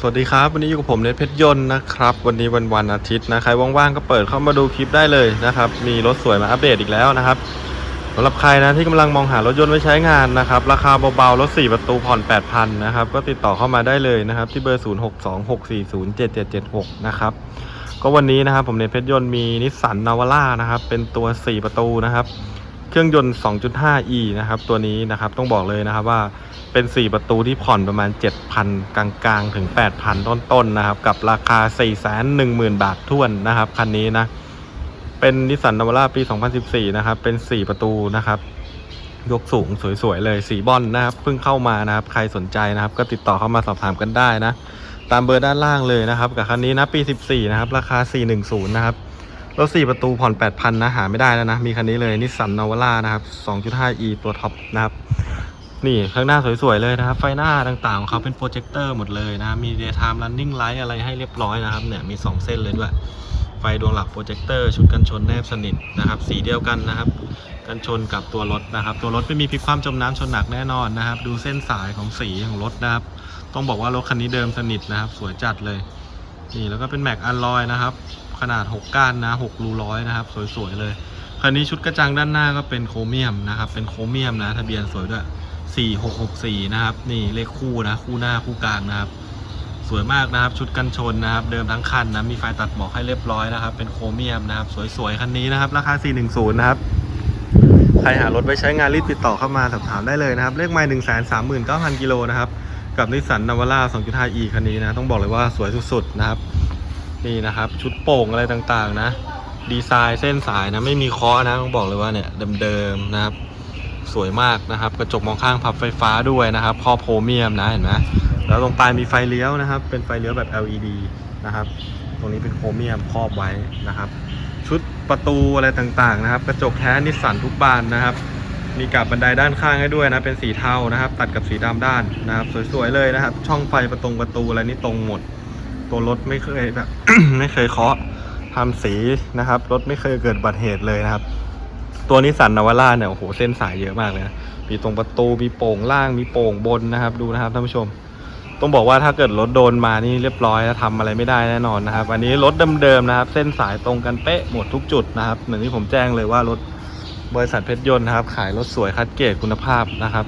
สวัสดีครับ วันนี้อยู่กับผมเนทเพชรยนต์นะครับ วันนี้วันวันอาทิตย์นะใครว่างๆก็เปิดเข้ามาดูคลิปได้เลยนะครับ มีรถสวยมาอัปเดตอีกแล้วนะครับสำหรับใครนะที่กำลังมองหารถยนต์ไว้ใช้งานนะครับ ราคาเบาๆรถ 4 ประตูผ่อน 8,000 นะครับ ก็ติดต่อเข้ามาได้เลยนะครับ ที่เบอร์ 0626407776 นะครับ ก็วันนี้นะครับผมเนทเพชรยนต์มีนิสสันนาวาร่านะครับ เป็นตัว 4 ประตูนะครับ เครื่องยนต์ 2.5e นะครับ ตัวนี้นะครับต้องบอกเลยนะครับว่าเป็น 4 ประตูที่ผ่อนประมาณ 7,000 กลางๆ ถึง 8,000 ต้นๆนะครับ กับราคา 410,000 บาทท้วนนะครับ คันนี้นะ เป็นนิสสันนาวาร่าปี 2014 นะครับ เป็น 4 ประตูนะครับ ยกสูงสวยๆ เลยสีบอลนะครับ เพิ่งเข้ามานะครับ ใครสนใจนะครับ ก็ติดต่อเข้ามาสอบถามกันได้นะ ตามเบอร์ด้านล่างเลยนะครับ กับคันนี้นะปี 14 นะครับ ราคา 410 นะครับ รถ 4 ประตูผ่อน 8,000 นะ หาไม่ได้แล้วนะ มีคันนี้เลยนิสสันนาวาร่านะครับ 2.5e ตัวท็อปนะครับ นี่ข้างหน้าสวย ๆ เลยนะครับ ไฟหน้าต่างๆ ของเขาเป็นโปรเจคเตอร์หมดเลยนะ มี daytime running light อะไรให้เรียบร้อยนะครับ เนี่ย มี 2 เส้นเลยด้วย ไฟดวงหลักโปรเจคเตอร์ชุดกันชนแนบสนิทนะครับ สีเดียวกันนะครับ กันชนกับตัวรถนะครับ ตัวรถไม่มีพลิกคว่ำจมน้ำชนหนักแน่นอนนะครับ ดูเส้นสายของสีของรถนะครับ ต้องบอกว่ารถคันนี้เดิมสนิทนะครับ สวยจัดเลย นี่แล้วก็เป็นแม็กอัลลอยนะครับ ขนาด 6 ก้านนะ6รูร้อยนะครับ สวยๆเลยคันนี้ชุดกระจังด้านหน้าก็เป็นโครเมียมนะครับ เป็นโครเมียมนะทะเบียนสวยด้วย 4664 นะครับ นี่เลขคู่นะ คู่หน้าคู่กลางนะครับ สวยมากนะครับ ชุดกันชนนะครับ เดิมทั้งคันนะ มีไฟตัดหมอกให้เรียบร้อยนะครับ เป็นโครเมียมนะครับ สวยๆ คันนี้นะครับ ราคา 410 นะครับ ใครหารถไว้ใช้งานรีบติดต่อเข้ามาสอบถามได้เลยนะครับ เลขไมล์139,000 กิโลนะครับ กับนิสสันนาวาร่า 2.5e คันนี้นะ ต้องบอกเลยว่าสวยสุดๆ นะครับ นี่นะครับ ชุดโป่งอะไรต่างๆ นะ ดีไซน์เส้นสายนะ ไม่มีคาะนะต้องบอกเลยว่าเนี่ยเดิมๆนะครับ สวยมากนะครับ กระจกมองข้างพับไฟฟ้าด้วยนะครับครอบโพรเมียมนะเห็นไหมแล้วตรงปลายมีไฟเลี้ยวนะครับ เป็นไฟเลี้ยวแบบ LED นะครับ ตรงนี้เป็นโครเมียมครอบไว้นะครับ ชุดประตูอะไรต่างๆ นะครับ กระจกแท้นิสสันทุกบานนะครับ มีกับบันไดด้านข้างให้ด้วยนะ เป็นสีเทานะครับ ตัดกับสีดำด้านนะครับ สวยๆเลยนะครับ ช่องไฟประตงประตูอะไรนี่ตรงหมด ตัวรถไม่เคยแบบ ไม่เคยเคาะทำสีนะครับ รถไม่เคยเกิดบัติเหตุเลยนะครับ ตัวนิสสันนาวาร่าเนี่ยโอ้โหเส้นสายเยอะมากเลยนะมีตรงประตูมีโป่งล่างมีโป่งบนนะครับ ดูนะครับท่านผู้ชม ต้องบอกว่าถ้าเกิดรถโดนมานี่เรียบร้อยแล้วทำอะไรไม่ได้แน่นอนนะครับ อันนี้รถเดิมๆนะครับ เส้นสายตรงกันเป๊ะหมดทุกจุดนะครับเหมือนที่ผมแจ้งเลยว่ารถบริษัทเพชรยนต์นะครับ ขายรถสวยคัดเกรดคุณภาพนะครับ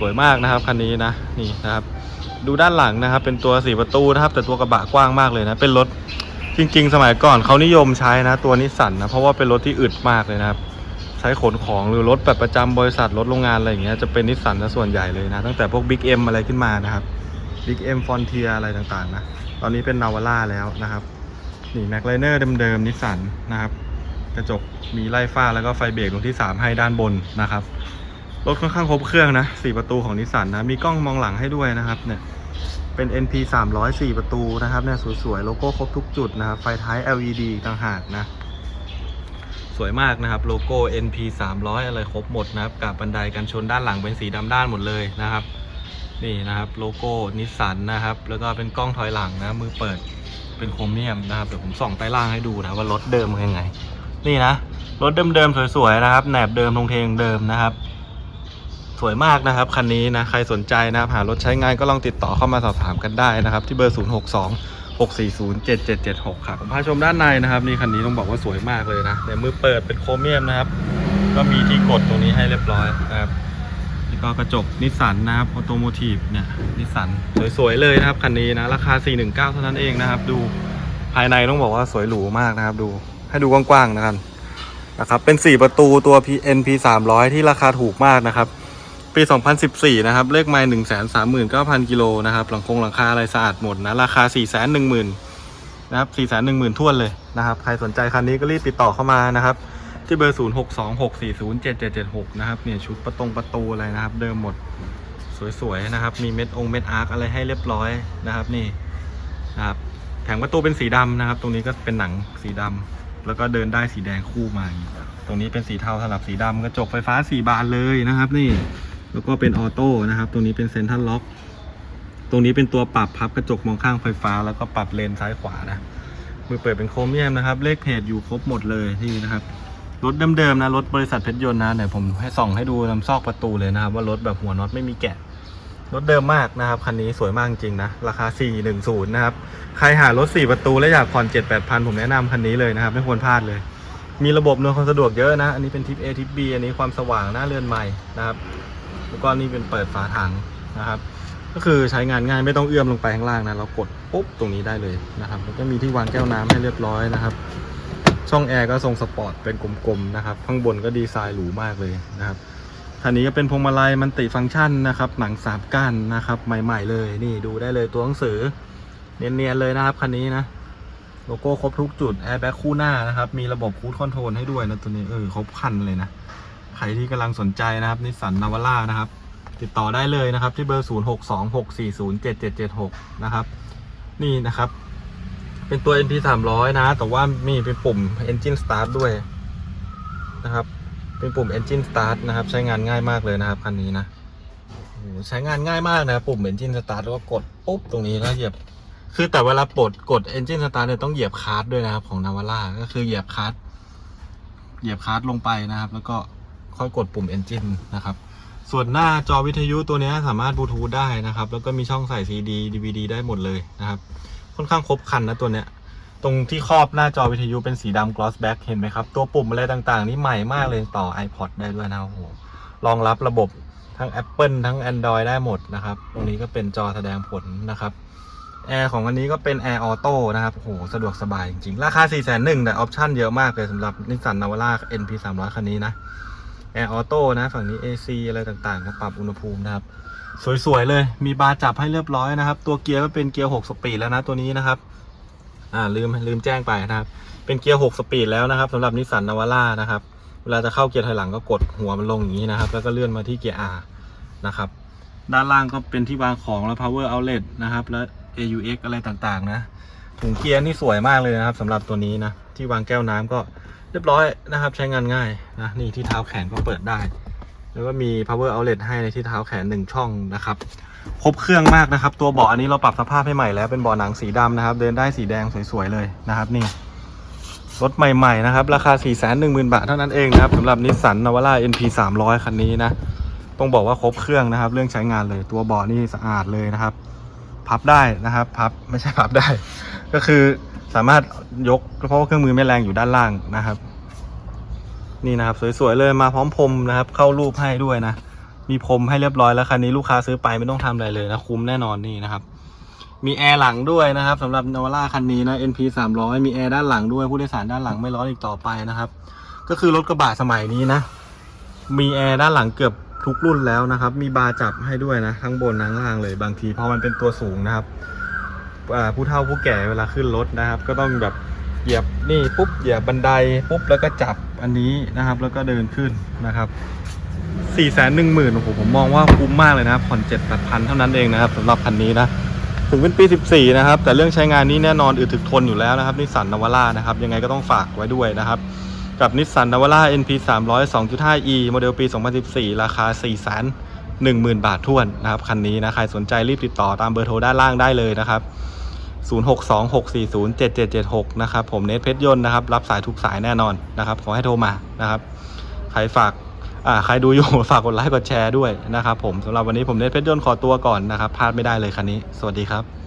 สวยมากนะครับคันนี้นะนี่นะครับ ดูด้านหลังนะครับ เป็นตัวสี่ประตูนะครับ แต่ตัวกระบะกว้างมากเลยนะ เป็นรถจริง ๆ สมัยก่อนเขานิยมใช้นะ ตัวนิสสันนะเพราะว่าเป็นรถที่อึดมากเลยนะครับ ใช้ขนของหรือรถแบบประจำบริษัทรถโรงงานอะไรอย่างเงี้ยจะเป็นนิสสันนะส่วนใหญ่เลยนะ ตั้งแต่พวก Big M อะไรขึ้นมานะครับ Big M Frontier อะไรต่างๆนะตอนนี้เป็นนาวาร่าแล้วนะครับนี่แม็กไลเนอร์เดิมๆนิสสันนะครับกระจกมีไล่ฟ้าแล้วก็ไฟเบรกตรงที่ 3 ให้ด้านบนนะครับ รถค่อนข้างครบเครื่องนะ4ประตูของนิสสันนะ มีกล้องมองหลังให้ด้วยนะครับเนี่ยเป็น NP 300 4ประตูนะครับเนี่ยสวยๆ โลโก้ครบทุกจุดนะครับ ไฟท้าย LED ต่างหากนะสวยมากนะครับโลโก้ NP 300 อะไรครบหมดนะครับกับบันไดกันชนด้านหลังเป็นสีดำด้านหมดเลยนะครับ นี่นะครับโลโก้นิสสันนะครับ แล้วก็เป็นกล้องถอยหลังนะมือเปิดเป็นโครเมียมนะครับเดี๋ยวผมส่องใต้ล่างให้ดูนะว่ารถเดิมเป็นยังไง นี่นะรถเดิมๆสวยๆนะครับแหนบเดิมทงเทงเดิมนะครับ สวยมากนะครับคันนี้นะใครสนใจนะครับหารถใช้งานก็ลองติดต่อเข้ามาสอบถามกันได้นะครับ ที่เบอร์ 0 6 2 6 4 0 7 7 7 6ครับผมพาชมด้านในนะครับนี่คันนี้ต้องบอกว่าสวยมากเลยนะในมือเปิดเป็นโครเมียมนะครับ ก็มีที่กดตรงนี้ให้เรียบร้อยนะครับแล้วก็กระจกนิสสันนะครับออโตโมทีฟเนี่ยนิสสันสวยๆเลยนะครับคันนี้นะราคา 419 เท่านั้นเองนะครับดูภายในต้องบอกว่าสวยหรูมากนะครับ ดูให้ดูกว้างๆนะครับนะครับเป็น 4 ประตูตัว PNP 300 ที่ราคาถูกมากนะครับ ปี 2014 นะครับ เลขไมล์139,000 กิโลนะครับ หลังคงหลังคาอะไรสะอาดหมดนะ ราคา 410,000นะครับ 410,000ท้วนเลยนะครับ ใครสนใจคันนี้ก็รีบติดต่อเข้ามานะครับ ที่เบอร์ 0626407776 นะครับ เนี่ยชุดประตงประตูอะไรนะครับ เดิมหมดสวยๆนะครับ มีเม็ดองเม็ดอาร์คอะไรให้เรียบร้อยนะครับ นี่นะครับ แผงประตูเป็นสีดำนะครับ ตรงนี้ก็เป็นหนังสีดำแล้วก็เดินได้สีแดงคู่มา ตรงนี้เป็นสีเทาสลับสีดำกระจกไฟฟ้าสีบานเลยนะครับ นี่ แล้วก็เป็นออโต้นะครับ ตรงนี้เป็นเซนทรัลล็อก ตรงนี้เป็นตัวปรับพับกระจกมองข้างไฟฟ้า แล้วก็ปรับเลนซ้ายขวานะ มือเปิดเป็นโครเมียมนะครับ เลขเพจอยู่ครบหมดเลยที่นะครับ รถเดิมๆนะ รถบริษัทเพชรยนต์นะเดี๋ยวผมให้ส่องให้ดูลำซอกประตูเลยนะครับ ว่ารถแบบหัวน็อตไม่มีแกะ รถเดิมมากนะครับ คันนี้สวยมากจริงนะ ราคา 410 นะครับ ใครหารถ 4 ประตูและอยากผ่อน 7 8พันผมแนะนำคันนี้เลยนะครับ ไม่ควรพลาดเลย มีระบบอำนวยความสะดวกเยอะนะ อันนี้เป็นทิป A ทิป B อันนี้ความสว่างหน้าเรือนใหม่นะครับ แล้วก็นี่เป็นเปิดฝาถังนะครับ ก็คือใช้งานง่ายไม่ต้องเอื้อมลงไปข้างล่างนะเรากดปุ๊บตรงนี้ได้เลยนะครับแล้วก็มีที่วางแก้วน้ำให้เรียบร้อยนะครับ ช่องแอร์ก็ทรงสปอร์ตเป็นกลมๆนะครับ ข้างบนก็ดีไซน์หรูมากเลยนะครับคันนี้ก็เป็นพวงมาลัยมันติฟังก์ชันนะครับหนังสามก้านนะครับ ใหม่ ๆ เลยนี่ดูได้เลยตัวหนังสือ เนียนๆเลยนะครับคันนี้นะโลโก้ครบทุกจุดแอร์แบ็คคู่หน้านะครับ มีระบบคูดคอนโทรลให้ด้วยนะตัวนี้เออครบคันเลยนะ รที่กำลังสนใจนะครับนิสสันนาวาร่านะครับ ติดต่อได้เลยนะครับที่เบอร์ 0 6 2 6 4 0 7 7 7 6 นะครับ นี่นะครับ เป็นตัว NP 300นะ แต่ว่ามีเป็นปุ่ม Engine Start ด้วยนะครับ เป็นปุ่ม Engine Start นะครับ ใช้งานง่ายมากเลยนะครับคันนี้นะใช้งานง่ายมากนะปุ่ม Engine Start แล้วก็กดปุ๊บตรงนี้แล้วเหยียบคือแต่เวลาปลดกด Engine Start เนี่ยต้องเหยียบคาร์ดด้วยนะครับของนาวาร่าก็คือเหยียบคาร์ดเหยียบคาร์ดลงไปนะครับ แล้วก็ ค่อยกดปุ่ม Engine นะครับ ส่วนหน้าจอวิทยุตัวนี้สามารถบลูทูธได้นะครับ แล้วก็มีช่องใส่ CD DVD ได้หมดเลยนะครับ ค่อนข้างครบครันนะตัวเนี้ยตรงที่ครอบหน้าจอวิทยุเป็นสีดำ gloss back เห็นไหมครับ ตัวปุ่มอะไรต่างๆ นี่ใหม่มากเลยต่อ iPod ได้ด้วยนะโอ้โหรองรับระบบทั้ง Apple ทั้ง Android ได้หมดนะครับ ตรงนี้ก็เป็นจอแสดงผลนะครับแอร์ของอันนี้ก็เป็น Air Auto นะครับโอ้โหสะดวกสบายจริงๆ ราคา 4 1 0 0 0แต่ออปชั่นเยอะมากเลยสำหรับนิสสันนาวาร่า NP 300 คันนี้นะ Air Auto นะ ฝั่งนี้ AC อะไรต่างๆก็ปรับอุณหภูมินะครับ สวย ๆ เลยมีบาร์จับให้เรียบร้อยนะครับ ตัวเกียร์ก็เป็นเกียร์ 6 สปีดแล้วนะตัวนี้นะครับ อ่าลืมลืมแจ้งไปนะครับ เป็นเกียร์ 6 สปีดแล้วนะครับสำหรับนิสสันนาวาร่านะครับ เวลาจะเข้าเกียร์ถอยหลังก็กดหัวมันลงอย่างนี้นะครับ แล้วก็เลื่อนมาที่เกียร์ R นะครับ ด้านล่างก็เป็นที่วางของแล้ว power outlet นะครับ แล้ว AUX อะไรต่างๆ นะถุงเกียร์นี่สวยมากเลยนะครับสำหรับตัวนี้นะที่วางแก้วน้ำก็ เรียบร้อยนะครับใช้งานง่ายนะนี่ที่เท้าแขนก็เปิดได้ แล้วก็มี power outlet ให้ในที่เท้าแขนหนึ่งช่องนะครับครบเครื่องมากนะครับ ตัวเบาะอันนี้เราปรับสภาพให้ใหม่แล้วเป็นเบาะหนังสีดำนะครับ เดินได้สีแดงสวยๆเลยนะครับ นี่รถใหม่ๆนะครับ ราคา 4 1 0 0 0 0 บาทเท่านั้นเองนะครับสำหรับนิสสันนาวาร่า NP 300 คันนี้นะต้องบอกว่าครบเครื่องนะครับ เรื่องใช้งานเลยตัวเบาะนี่สะอาดเลยนะครับ พับได้นะครับ พับไม่ใช่พับได้ ก็คือ สามารถยกเพราะว่าเครื่องมือแม่แรงอยู่ด้านล่างนะครับ นี่นะครับ สวยๆเลยมาพร้อมพรมนะครับ เข้ารูปให้ด้วยนะมีพรมให้เรียบร้อยแล้วคันนี้ลูกค้าซื้อไปไม่ต้องทำอะไรเลยนะคุ้มแน่นอนนี่นะครับ มีแอร์หลังด้วยนะครับสำหรับนวาร่าคันนี้นะ NP 300 มีแอร์ด้านหลังด้วยผู้โดยสารด้านหลังไม่ร้อนอีกต่อไปนะครับ ก็คือรถกระบะสมัยนี้นะ มีแอร์ด้านหลังเกือบทุกรุ่นแล้วนะครับ มีบาร์จับให้ด้วยนะทั้งบนทั้งล่างเลยบางทีเพราะมันเป็นตัวสูงนะครับ ผู้เฒ่าผู้แก่เวลาขึ้นรถนะครับ ก็ต้องแบบเหยียบนี่ปุ๊บเหยียบบันไดปุ๊บแล้วก็จับอันนี้นะครับ แล้วก็เดินขึ้นนะครับสี่แสนหนึ่งหมื่นโอ้โหผมมองว่าคุ้มมากเลยนะครับผ่อนเจ็ดแปดพันเท่านั้นเองนะครับสำหรับคันนี้นะถึงเป็นปี 14 นะครับ แต่เรื่องใช้งานนี้แน่นอนอึดถึกทนอยู่แล้วนะครับนิสสันนาวาร่านะครับ ยังไงก็ต้องฝากไว้ด้วยนะครับ กับนิสสันนาวาร่า NP 300 2.5e โมเดลปี 2014 ราคา4 1 0 0 0 0 บาทท้วนนะครับคันนี้นะใครสนใจรีบติดต่อตามเบอร์โทรด้านล่างได้เลยนะครับ0626407776 นะครับ ผมเนทเพชรยนต์นะครับ รับสายทุกสายแน่นอนนะครับ ขอให้โทรมานะครับ ใครฝากอ่าใครดูอยู่ ฝากกดไลค์กดแชร์ด้วยนะครับผมสำหรับวันนี้ผมเนทเพชรยนต์ขอตัวก่อนนะครับพลาดไม่ได้เลยคันนี้ สวัสดีครับ